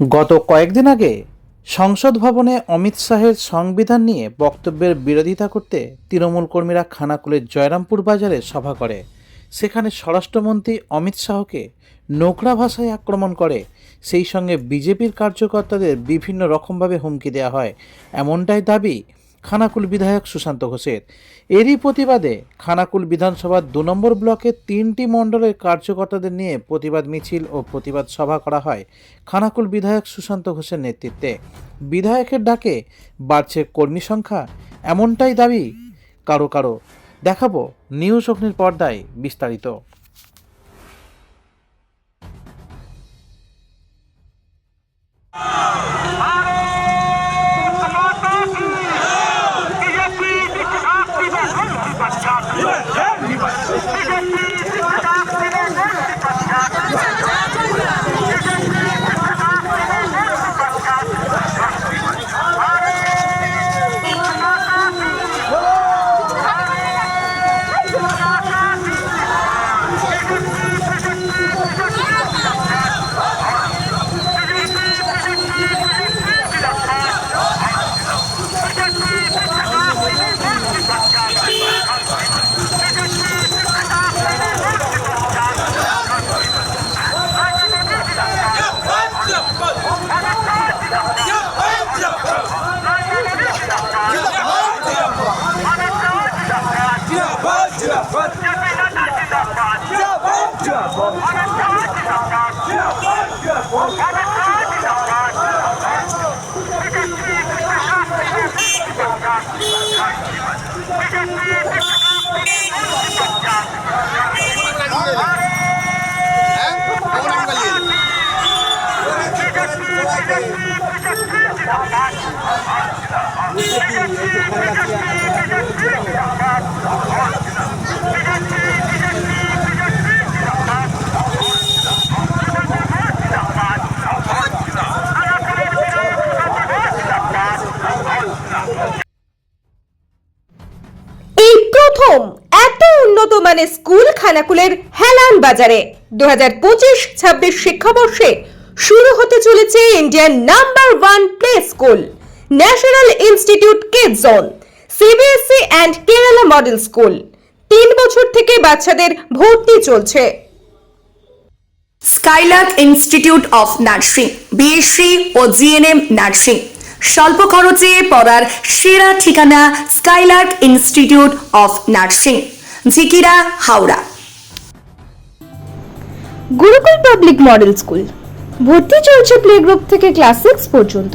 গত কয়েকদিন আগে সংসদ ভবনে অমিত শাহের সংবিধান নিয়ে বক্তব্যের বিরোধিতা করতে তৃণমূল কর্মীরা খানাকুলের জয়রামপুর বাজারে সভা করে। সেখানে স্বরাষ্ট্রমন্ত্রী অমিত শাহকে নোকরা ভাষায় আক্রমণ করে। সেই সঙ্গে বিজেপির কার্যকর্তাদের বিভিন্ন রকমভাবে হুমকি দেওয়া হয়। এমনটাই দাবি খানাকুল বিধায়ক সুশান্ত ঘোষের। এরই প্রতিবাদে খানাকুল বিধানসভার দু নম্বর ব্লকে তিনটি মণ্ডলের কার্যকর্তাদের নিয়ে প্রতিবাদ মিছিল ও প্রতিবাদ সভা করা হয় খানাকুল বিধায়ক সুশান্ত ঘোষের নেতৃত্বে। বিধায়কের ডাকে বাড়ছে কর্মী সংখ্যা, এমনটাই দাবি কারও কারও। দেখাবো নিউজ অগ্নির পর্দায় বিস্তারিত। প্রথম এত উন্নত মানের স্কুল খানাকুলের হেলান বাজারে দু হাজার পঁচিশ ছাব্বিশ শিক্ষাবর্ষে শুরু হতে চলেছে Indian number one play school. National Institute Kid Zone CBSC and Kerala model school. তিন বছর থেকে বাচ্চাদের ভর্তি চলছে। Skylark Institute of Nursing BSc O GNM nursing. স্বল্প খরচে পড়ার সেরা ঠিকানা Skylark Institute of Nursing Jhikira Howrah. Gurukul public model school. ভর্তি চলছে প্লে গ্রুপ থেকে ক্লাস সিক্স পর্যন্ত।